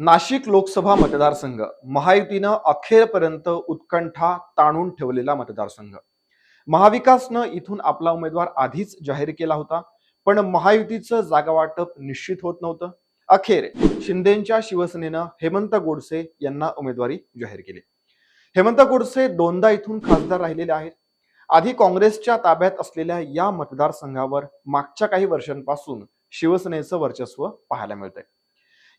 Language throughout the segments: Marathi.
नाशिक लोकसभा मतदारसंघ महायुतीनं अखेरपर्यंत उत्कंठा ताणून ठेवलेला मतदारसंघ. महाविकासनं इथून आपला उमेदवार आधीच जाहीर केला होता पण महायुतीचं जागा वाटप निश्चित होत नव्हतं. अखेर शिंदेच्या शिवसेनेनं हेमंत गोडसे यांना उमेदवारी जाहीर केली. हेमंत गोडसे दोनदा इथून खासदार राहिलेले आहेत. आधी काँग्रेसच्या ताब्यात असलेल्या या मतदारसंघावर मागच्या काही वर्षांपासून शिवसेनेचं वर्चस्व पाहायला मिळतंय.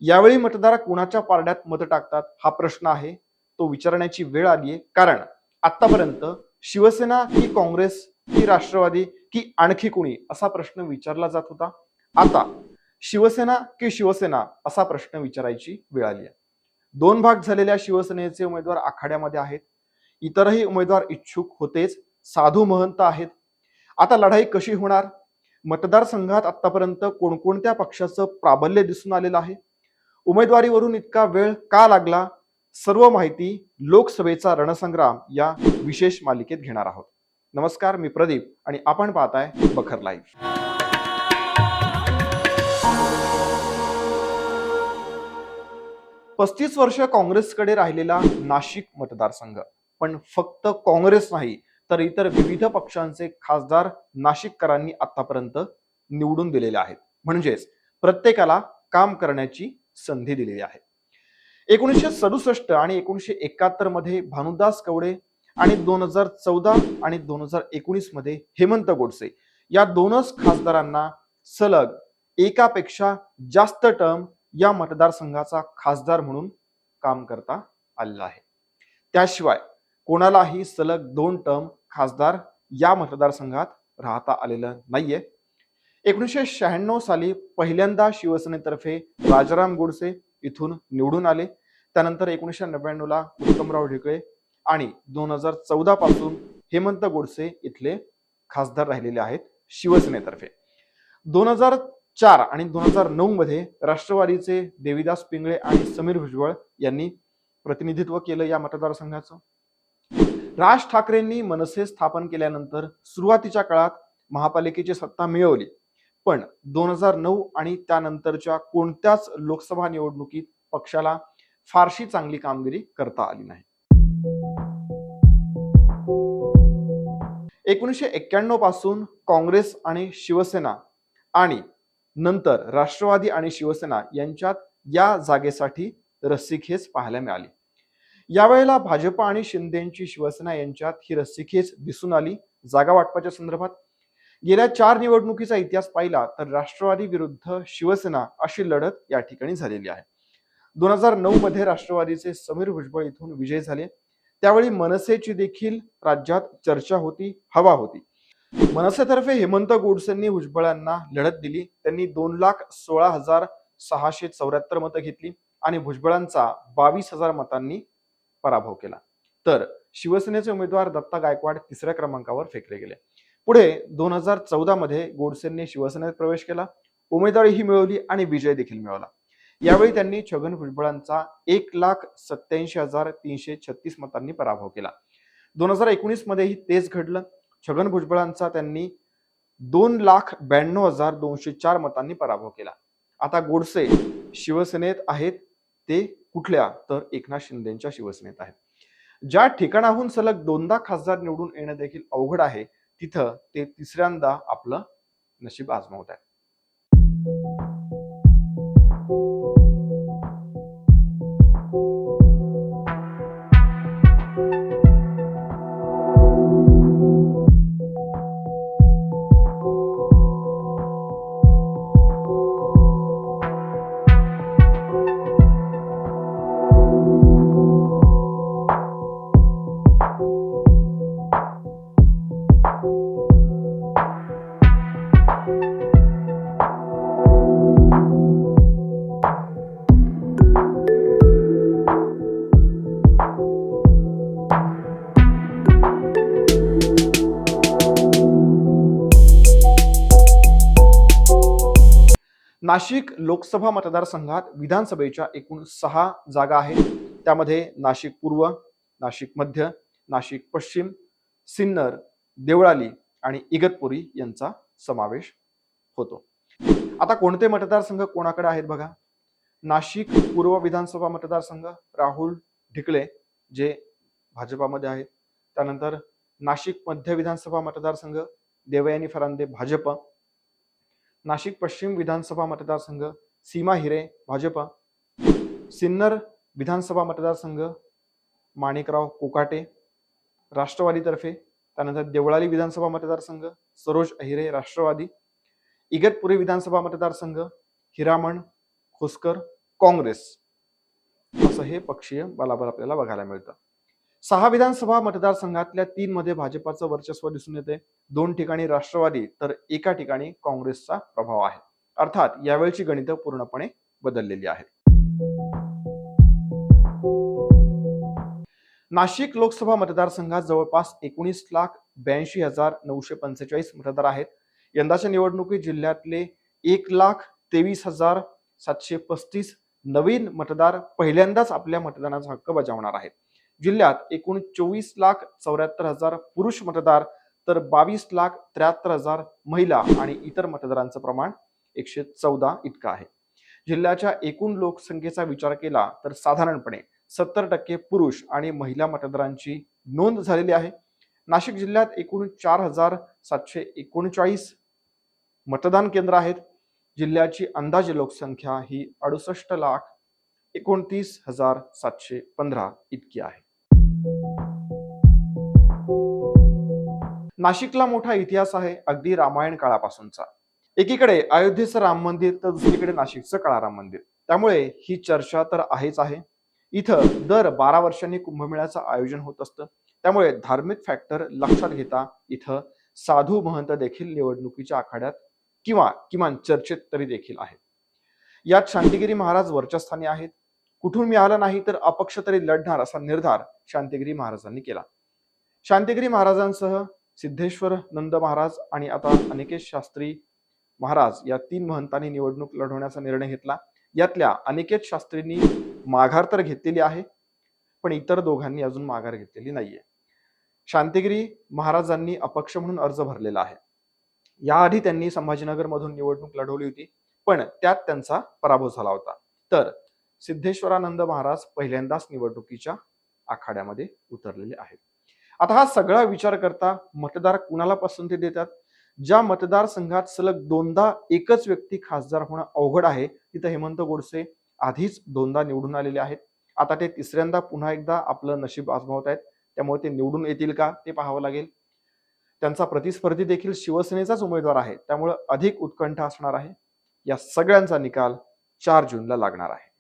यावेळी मतदार कुणाच्या पारड्यात मत टाकतात हा प्रश्न आहे. तो विचारण्याची वेळ आली आहे. कारण आतापर्यंत शिवसेना की काँग्रेस की राष्ट्रवादी की आणखी कुणी असा प्रश्न विचारला जात होता. आता शिवसेना की शिवसेना असा प्रश्न विचारायची वेळ आली आहे. दोन भाग झालेल्या शिवसेनेचे उमेदवार आखाड्यामध्ये आहेत. इतरही उमेदवार इच्छुक होतेच. साधू महंत आहेत. आता लढाई कशी होणार? मतदारसंघात आतापर्यंत कोणकोणत्या पक्षाचं प्राबल्य दिसून आलेलं आहे? उमेदवारीवरून इतका वेळ का लागला? सर्व माहिती लोकसभेचा रणसंग्राम या विशेष मालिकेत घेणार आहोत. नमस्कार मी प्रदीप आणि आपण पाहताय बखर लाईव्ह. पस्तीस वर्ष काँग्रेसकडे राहिलेला नाशिक मतदारसंघ. पण फक्त काँग्रेस नाही तर इतर विविध पक्षांचे खासदार नाशिककरांनी आतापर्यंत निवडून दिलेले आहेत. म्हणजेच प्रत्येकाला काम करण्याची संधी दिलेली आहे. एकोणीसशे सदुसष्ट आणि एकोणीसशे एकाहत्तरमध्ये भानुदास कवडे आणि दोन हजार चौदा आणि दोन हजार एकोणीसमध्ये हेमंत गोडसे या दोनच खासदारांना सलग एकापेक्षा जास्त टर्म या मतदारसंघाचा खासदार म्हणून काम करता आलेला आहे. त्याशिवाय कोणालाही सलग दोन टर्म खासदार या मतदारसंघात राहता आलेलं नाहीये. एकोणीसशे शहाण्णव साली पहिल्यांदा शिवसेनेतर्फे राजाराम गोडसे इथून निवडून आले. त्यानंतर एकोणीसशे नव्याण्णवला उत्तमराव ढेकळे आणि दोन हजार चौदा पासून हेमंत गोडसे इथले खासदार राहिलेले आहेत शिवसेनेतर्फे. दोन हजार चार आणि दोन हजार नऊ मध्ये राष्ट्रवादीचे देवीदास पिंगळे आणि समीर भुजबळ यांनी प्रतिनिधित्व केलं या मतदारसंघाचं. राज ठाकरेंनी मनसे स्थापन केल्यानंतर सुरुवातीच्या काळात महापालिकेची सत्ता मिळवली. पण दोन हजार नऊ आणि त्यानंतरच्या कोणत्याच लोकसभा निवडणुकीत पक्षाला फारशी चांगली कामगिरी करता आली नाही. एकोणीसशे एक्क्याण्णवपासून काँग्रेस आणि शिवसेना आणि नंतर राष्ट्रवादी आणि शिवसेना यांच्यात या जागेसाठी रस्सीखेच पाहायला मिळाली. यावेळेला भाजप आणि शिंदेची शिवसेना यांच्यात ही रस्सीखेच दिसून आली. जागा वाटपाच्या संदर्भात गेल्या चार निवडणुकीचा इतिहास पाहिला तर राष्ट्रवादी विरुद्ध शिवसेना अशी लढत या ठिकाणी झालेली आहे. दोन हजार नऊ मध्ये राष्ट्रवादीचे समीर भुजबळ इथून विजय झाले. त्यावेळी मनसेची देखील राज्यात चर्चा होती हवा होती. मनसेतर्फे हेमंत गोडसेंनी भुजबळांना लढत दिली. त्यांनी दोन लाख सोळा हजार सहाशे चौऱ्याहत्तर मतं घेतली आणि भुजबळांचा बावीस हजार मतांनी पराभव केला. तर शिवसेनेचे उमेदवार दत्ता गायकवाड तिसऱ्या क्रमांकावर फेकले गेले. पुढे दोन हजार चौदामध्ये गोडसेंनी शिवसेनेत प्रवेश केला. उमेदवारीही मिळवली आणि विजय देखील मिळवला. यावेळी त्यांनी छगन भुजबळांचा एक लाख सत्याऐंशी हजार तीनशे छत्तीस मतांनी पराभव केला. दोन हजार एकोणीस मध्येही तेच घडलं. छगन भुजबळांचा त्यांनी दोन लाख ब्याण्णव हजार दोनशे चार मतांनी पराभव केला. आता गोडसे शिवसेनेत आहेत. ते कुठल्या तर एकनाथ शिंदेच्या शिवसेनेत आहेत. ज्या ठिकाणाहून सलग दोनदा खासदार निवडून येणं देखील अवघड आहे तिथं ते तिसऱ्यांदा आपलं नशीब आजमावत आहे नाशिक लोकसभा मतदारसंघात विधानसभेच्या एकूण सहा जागा आहेत. त्यामध्ये नाशिक पूर्व नाशिक मध्य नाशिक पश्चिम सिन्नर देवळाली आणि इगतपुरी यांचा समावेश होतो. आता कोणते मतदारसंघ कोणाकडे आहेत बघा? नाशिक पूर्व विधानसभा मतदारसंघ राहुल ढिकळे जे भाजपामध्ये आहेत. त्यानंतर नाशिक मध्य विधानसभा मतदारसंघ देवयानी फरांदे भाजप. नाशिक पश्चिम विधानसभा मतदारसंघ सीमा हिरे भाजप. सिन्नर विधानसभा मतदारसंघ माणिकराव कोकाटे. राष्ट्रवादीतर्फे त्यानंतर देवळाली विधानसभा मतदारसंघ सरोज अहिरे राष्ट्रवादी. इगतपुरी विधानसभा मतदारसंघ हिरामण खोसकर काँग्रेस. असं हे पक्षीय बलाबल आपल्याला बघायला मिळतं. सहा विधानसभा मतदारसंघातल्या तीन मध्ये भाजपाचं वर्चस्व दिसून येते. दोन ठिकाणी राष्ट्रवादी तर एका ठिकाणी काँग्रेसचा प्रभाव आहे. अर्थात यावेळची गणितं पूर्णपणे बदललेली आहेत. नाशिक लोकसभा मतदारसंघात जवळपास एकोणीस लाख ब्याऐंशी हजार नऊशे पंचेचाळीस मतदार आहेत. यंदाच्या निवडणुकीत जिल्ह्यातले एक लाख तेवीस हजार सातशे पस्तीस नवीन मतदार पहिल्यांदाच आपल्या मतदानाचा हक्क बजावणार आहेत. जिल्ह्यात एकूण चोवीस लाख चौऱ्याहत्तर हजार पुरुष मतदार तर बावीस लाख त्र्याहत्तर हजार महिला आणि इतर मतदारांचं प्रमाण एकशे चौदा इतकं आहे. जिल्ह्याच्या एकूण लोकसंख्येचा विचार केला तर साधारणपणे सत्तर टक्के पुरुष आणि महिला मतदारांची नोंद झालेली आहे. नाशिक जिल्ह्यात एकूण चार हजार सातशे एकोणचाळीस मतदान केंद्र आहेत. जिल्ह्याची अंदाजे लोकसंख्या ही अडुसष्ट लाख एकोणतीस हजार सातशे पंधरा इतकी आहे. नाशिकला मोठा इतिहास आहे अगदी रामायण काळापासूनचा. एकीकडे अयोध्येचं राम मंदिर तर दुसरीकडे नाशिकचं काळाराम मंदिर. त्यामुळे ही चर्चा तर आहेच आहे. इथं दर बारा वर्षांनी कुंभमेळ्याचं आयोजन होत असतं. त्यामुळे धार्मिक फॅक्टर लक्षात घेता इथं साधू महंत देखील निवडणुकीच्या आखाड्यात किंवा किमान चर्चेत तरी देखील आहेत. यात शांतिगिरी महाराज वर्चस्थानी आहेत. कुठून मिळालं नाही तर अपक्ष तरी लढणार असा निर्धार शांतिगिरी महाराजांनी केला. शांतिगिरी महाराजांसह सिद्धेश्वर नंद महाराज आणि आता अनिकेश शास्त्री महाराज या तीन महंतांनी निवडणूक लढवण्याचा निर्णय घेतला. यातल्या अनिकेत शास्त्रींनी माघार तर घेतलेली आहे पण इतर दोघांनी अजून माघार घेतलेली नाहीये. शांतिगिरी महाराजांनी अपक्ष म्हणून अर्ज भरलेला आहे. याआधी त्यांनी संभाजीनगर मधून निवडणूक लढवली होती पण त्यात त्यांचा पराभव झाला होता. तर सिद्धेश्वरानंद महाराज पहिल्यांदाच निवडणुकीच्या आखाड्यामध्ये उतरलेले आहेत. आता हा सगळा विचार करता मतदार कुणाला पसंती देतात? ज्या मतदारसंघात सलग दोनदा एकच व्यक्ती खासदार होणं अवघड आहे तिथं हेमंत गोडसे आधीच दोनदा निवडून आलेले आहेत. आता ते तिसऱ्यांदा पुन्हा एकदा आपलं नशीब आजमावत आहेत. त्यामुळे ते निवडून येतील का ते पाहावं लागेल. त्यांचा प्रतिस्पर्धी देखील शिवसेनेचाच उमेदवार आहे. त्यामुळे अधिक उत्कंठा असणार आहे. या सगळ्यांचा निकाल चार जूनला लागणार आहे.